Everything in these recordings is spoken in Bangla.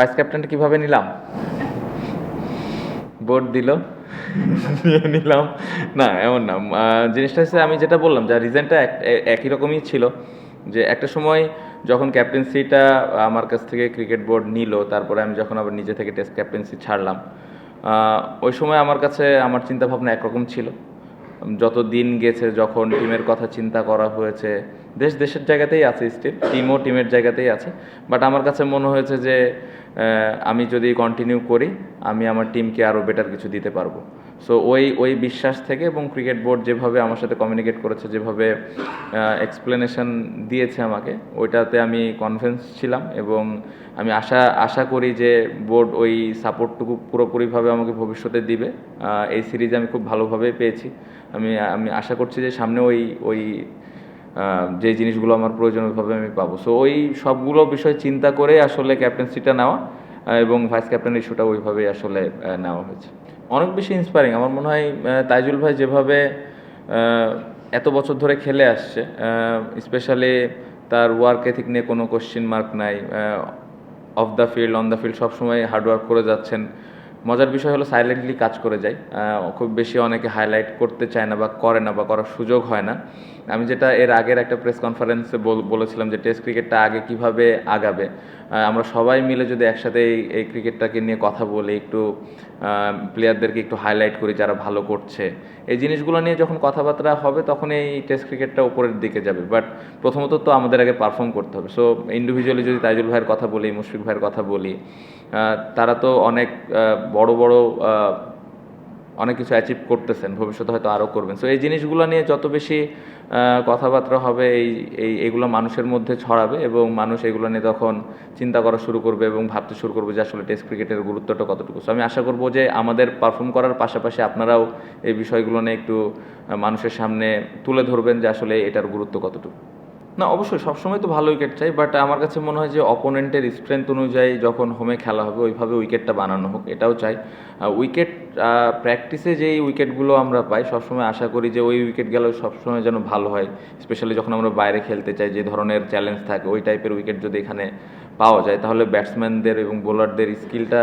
ভাইস ক্যাপ্টেনটা কীভাবে নিলাম? বোর্ড দিল। নিলাম। না, এমন না। জিনিসটা হচ্ছে আমি যেটা বললাম যা রিজনটা একই রকমই ছিল। যে একটা সময় যখন ক্যাপ্টেন্সিটা আমার কাছ থেকে ক্রিকেট বোর্ড নিল, তারপরে আমি যখন আবার নিজে থেকে টেস্ট ক্যাপ্টেন্সি ছাড়লাম ওই সময় আমার কাছে, আমার চিন্তাভাবনা একরকম ছিল। যত দিন গেছে, যখন টিমের কথা চিন্তা করা হয়েছে, দেশ দেশের জায়গাতেই আছে স্টিল টিমও টিমের জায়গাতেই আছে বাট আমার কাছে মনে হয়েছে যে আমি যদি কন্টিনিউ করি, আমি আমার টিমকে আরও বেটার কিছু দিতে পারব। সো ওই ওই বিশ্বাস থেকে এবং ক্রিকেট বোর্ড যেভাবে আমার সাথে কমিউনিকেট করেছে, যেভাবে এক্সপ্লেনেশন দিয়েছে আমাকে, ওইটাতে আমি কনফিডেন্স ছিলাম এবং আমি আশা আশা করি যে বোর্ড ওই সাপোর্টটুকু পুরোপুরিভাবে আমাকে ভবিষ্যতে দিবে। এই সিরিজে আমি খুব ভালোভাবে পেয়েছি। আমি আমি আশা করছি যে সামনে ওই ওই যে জিনিসগুলো আমার প্রয়োজন ওইভাবে আমি পাবো। সো ওই সবগুলো বিষয় চিন্তা করে আসলে ক্যাপ্টেন্সিটা নেওয়া এবং ভাইস ক্যাপ্টেন ইস্যুটা ওইভাবেই আসলে নেওয়া হয়েছে। অনেক বেশি ইন্সপায়ারিং আমার মনে হয় তাইজুল ভাই যেভাবে এত বছর ধরে খেলে আসছে স্পেশালি তার ওয়ার্ক এথিক নিয়ে কোনো কোশ্চিন মার্ক নাই off the field on the field সবসময় হার্ডওয়ার্ক করে যাচ্ছেন। মজার বিষয় হলো সাইলেন্টলি কাজ করে আহ, খুব বেশি অনেকে হাইলাইট করতে চায় না বা করে না বা করার সুযোগ হয় না। আমি যেটা এর আগের একটা প্রেস কনফারেন্সে বলেছিলাম যে টেস্ট ক্রিকেটটা আগে কীভাবে আগাবে। আমরা সবাই মিলে যদি একসাথে এই ক্রিকেটটাকে নিয়ে কথা বলি একটু প্লেয়ারদেরকে একটু হাইলাইট করি যারা ভালো করছে। এই জিনিসগুলো নিয়ে যখন কথাবার্তা হবে তখন এই টেস্ট ক্রিকেটটা উপরের দিকে যাবে। বাট প্রথমত তো আমাদের আগে পারফর্ম করতে হবে। সো ইন্ডিভিজুয়ালি যদি তাইজুল ভাইয়ের কথা বলি মুশফিক ভাইয়ের কথা বলি তারা তো অনেক বড় বড় অনেক কিছু অ্যাচিভ করতেছেন, ভবিষ্যতে হয়তো আরও করবেন। সো এই জিনিসগুলো নিয়ে যত বেশি কথাবার্তা হবে, এই এই, এগুলো মানুষের মধ্যে ছড়াবে এবং মানুষ এগুলো নিয়ে তখন চিন্তা করা শুরু করবে এবং ভাবতে শুরু করবে যে আসলে টেস্ট ক্রিকেটের গুরুত্বটা কতটুকু। সো আমি আশা করব যে আমাদের পারফর্ম করার পাশাপাশি আপনারাও এই বিষয়গুলো নিয়ে একটু মানুষের সামনে তুলে ধরবেন যে আসলে এটার গুরুত্ব কতটুকু। না, অবশ্যই, সবসময় তো ভালো উইকেট চাই বাট আমার কাছে মনে হয় যে অপোনেন্টের স্ট্রেংথ অনুযায়ী যখন হোমে খেলা হবে, ওইভাবে উইকেটটা বানানো হোক, এটাও চাই। উইকেট প্র্যাকটিসে যেই উইকেটগুলো আমরা পাই, সবসময় আশা করি যে ওই উইকেট গেলেও সবসময় যেন ভালো হয় স্পেশালি যখন আমরা বাইরে খেলতে চাই, যে ধরনের চ্যালেঞ্জ থাকে, ওই টাইপের উইকেট যদি এখানে পাওয়া যায়, তাহলে ব্যাটসম্যানদের এবং বোলারদের স্কিলটা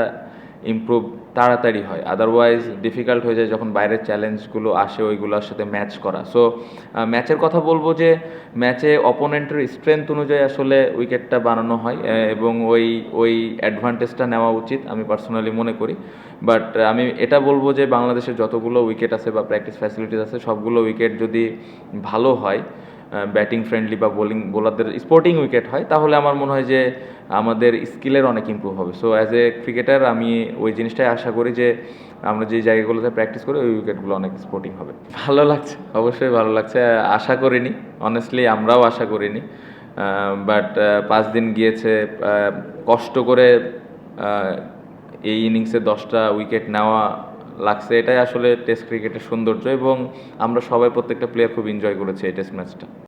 ইমপ্রুভ তাড়াতাড়ি হয়। আদারওয়াইজ ডিফিকাল্ট হয়ে যায় যখন বাইরের চ্যালেঞ্জগুলো আসে, ওইগুলোর সাথে ম্যাচ করা। সো ম্যাচের কথা বলব যে ম্যাচে অপোনেন্টের স্ট্রেংথ অনুযায়ী আসলে উইকেটটা বানানো হয় এবং ওই ওই অ্যাডভান্টেজটা নেওয়া উচিত আমি পার্সোনালি মনে করি। বাট আমি এটা বলব যে, বাংলাদেশের যতগুলো উইকেট আছে বা প্র্যাকটিস ফ্যাসিলিটিস আছে, সবগুলো উইকেট যদি ভালো হয় ব্যাটিং ফ্রেন্ডলি বা বোলিং বোলারদের স্পোর্টিং উইকেট হয় তাহলে আমার মনে হয় যে আমাদের স্কিলের অনেক ইমপ্রুভ হবে। সো অ্যাজ এ ক্রিকেটার আমি ওই জিনিসটাই আশা করি যে আমরা যে জায়গাগুলোতে প্র্যাকটিস করি ওই উইকেটগুলো অনেক স্পোর্টিং হবে। ভালো লাগছে। অবশ্যই ভালো লাগছে। আশা করিনি। অনেস্টলি আমরাও আশা করিনি। বাট পাঁচ দিন গিয়েছে কষ্ট করে এই ইনিংসে দশটা উইকেট নেওয়া লাগছে। এটাই আসলে টেস্ট ক্রিকেটের সৌন্দর্য এবং আমরা সবাই প্রত্যেকটা প্লেয়ার খুব এনজয় করেছি এই টেস্ট ম্যাচটা